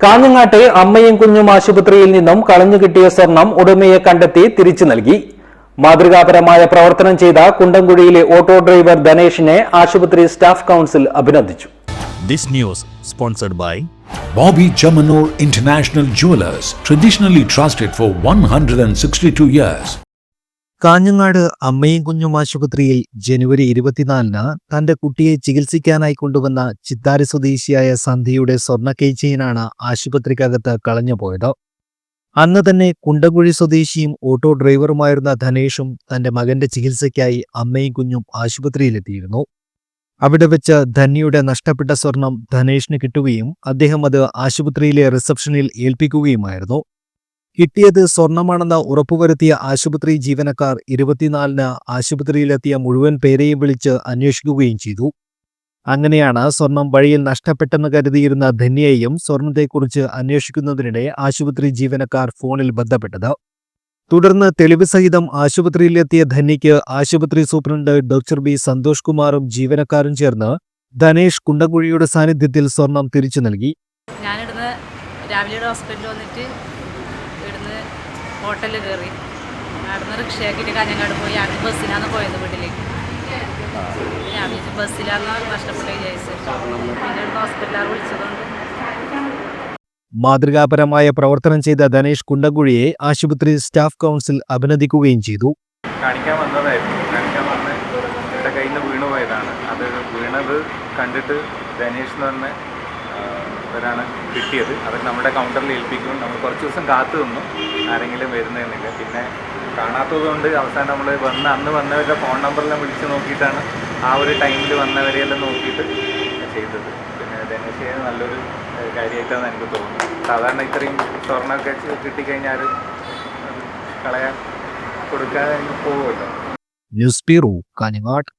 കാഞ്ഞങ്ങാട്ടെ അമ്മയും കുഞ്ഞും ആശുപത്രിയിൽ നിന്നും കളഞ്ഞു കിട്ടിയ സ്വർണം ഉടമയെ കണ്ടെത്തി തിരിച്ചു നൽകി മാതൃകാപരമായ പ്രവർത്തനം ചെയ്ത കുണ്ടംകുഴിയിലെ ഓട്ടോ ഡ്രൈവർ ധനേഷിനെ ആശുപത്രി സ്റ്റാഫ് കൗൺസിൽ അഭിനന്ദിച്ചു This news sponsored by Bobby Chamanur International Jewelers, traditionally trusted for 162 years. Kanhangad അമ്മയും കുഞ്ഞും ആശുപത്രിയിൽ ജനുവരി ഇരുപത്തിനാലിന് തന്റെ കുട്ടിയെ ചികിത്സിക്കാനായി കൊണ്ടുവന്ന ചിത്താരി സ്വദേശിയായ സന്ധ്യയുടെ സ്വർണ കെയ്ച്ചെയിനാണ് ആശുപത്രിക്കകത്ത് കളഞ്ഞുപോയത്. അന്ന് തന്നെ കുണ്ടകുഴി സ്വദേശിയും ഓട്ടോ ഡ്രൈവറുമായിരുന്ന ധനേഷും തന്റെ മകന്റെ ചികിത്സയ്ക്കായി അമ്മയും കുഞ്ഞും ആശുപത്രിയിലെത്തിയിരുന്നു. അവിടെ വെച്ച് ധന്യയുടെ നഷ്ടപ്പെട്ട സ്വർണം ധനേഷിന് കിട്ടുകയും അദ്ദേഹം അത് ആശുപത്രിയിലെ റിസപ്ഷനിൽ ഏൽപ്പിക്കുകയുമായിരുന്നു. കിട്ടിയത് സ്വർണമാണെന്ന് ഉറപ്പുവരുത്തിയ ആശുപത്രി ജീവനക്കാർ ഇരുപത്തിനാലിന് ആശുപത്രിയിലെത്തിയ മുഴുവൻ പേരെയും വിളിച്ച് അന്വേഷിക്കുകയും ചെയ്തു. അങ്ങനെയാണ് സ്വർണം വഴിയിൽ നഷ്ടപ്പെട്ടെന്ന് കരുതിയിരുന്ന ധന്യയെയും സ്വർണത്തെക്കുറിച്ച് അന്വേഷിക്കുന്നതിനിടെ ആശുപത്രി ജീവനക്കാർ ഫോണിൽ ബന്ധപ്പെട്ടത്. തുടർന്ന് തെളിവ് സഹിതം ആശുപത്രിയിലെത്തിയ ധന്യയ്ക്ക് ആശുപത്രി സൂപ്രണ്ട് ഡോക്ടർ ബി സന്തോഷ് കുമാറും ജീവനക്കാരും ചേർന്ന് ധനേഷ് കുണ്ടകുഴിയുടെ സാന്നിധ്യത്തിൽ സ്വർണം തിരിച്ചു നൽകി. ഹോസ്പിറ്റലിൽ വന്നിട്ട് ഇവിടുന്ന് ഹോട്ടലിൽ കയറി. അവിടുന്ന് റിക്ഷയാക്കിയിട്ട് കാഞ്ഞങ്ങാട് പോയി. ആദ്യം ബസ്സിനാണ് പോയത് വീട്ടിലേക്ക്. ഞാൻ വിളിച്ച് ബസ്സിലാന്ന് നഷ്ടപ്പെട്ട് വിചാരിച്ചു. പിന്നെ ഇവിടുന്ന് ഹോസ്പിറ്റലാർ വിളിച്ചതുകൊണ്ട്. മാതൃകാപരമായ പ്രവർത്തനം ചെയ്ത ധനേഷ് കുണ്ടംകുഴിയെ ആശുപത്രി സ്റ്റാഫ് കൗൺസിൽ അഭിനന്ദിക്കുകയും ചെയ്തു. കാണിക്കാൻ വന്നതായിരുന്നു. കാണിക്കാൻ വന്ന് എന്റെ കയ്യിൽ നിന്ന് വീണു പോയതാണ്. അത് വീണത് കണ്ടിട്ട് ധനേഷ് എന്ന് പറഞ്ഞ ഇവരാണ് കിട്ടിയത്. അവർ നമ്മുടെ കൗണ്ടറിൽ ഏൽപ്പിക്കും. നമ്മൾ കുറച്ച് ദിവസം കാത്തു നിന്നു ആരെങ്കിലും വരുന്നതെന്നില്ല പിന്നെ കാണാത്തത് കൊണ്ട് അവസാനം നമ്മൾ വന്ന് അന്ന് വന്നവരുടെ ഫോൺ നമ്പറെല്ലാം വിളിച്ച് നോക്കിയിട്ടാണ് ആ ഒരു ടൈമിൽ വന്നവരെയെല്ലാം നോക്കിയിട്ട് ചെയ്തത്. പിന്നെ ധനേഷ് നല്ലൊരു കാര്യമായിട്ടാണ് എനിക്ക് തോന്നുന്നത്. സാധാരണ ഇത്രയും സ്വർണമൊക്കെ കിട്ടിക്കഴിഞ്ഞാൽ കളയാൻ കൊടുക്കാതെ പോകുമല്ലോ ന്യൂസ് ബ്യൂറോ കാഞ്ഞങ്ങാട്.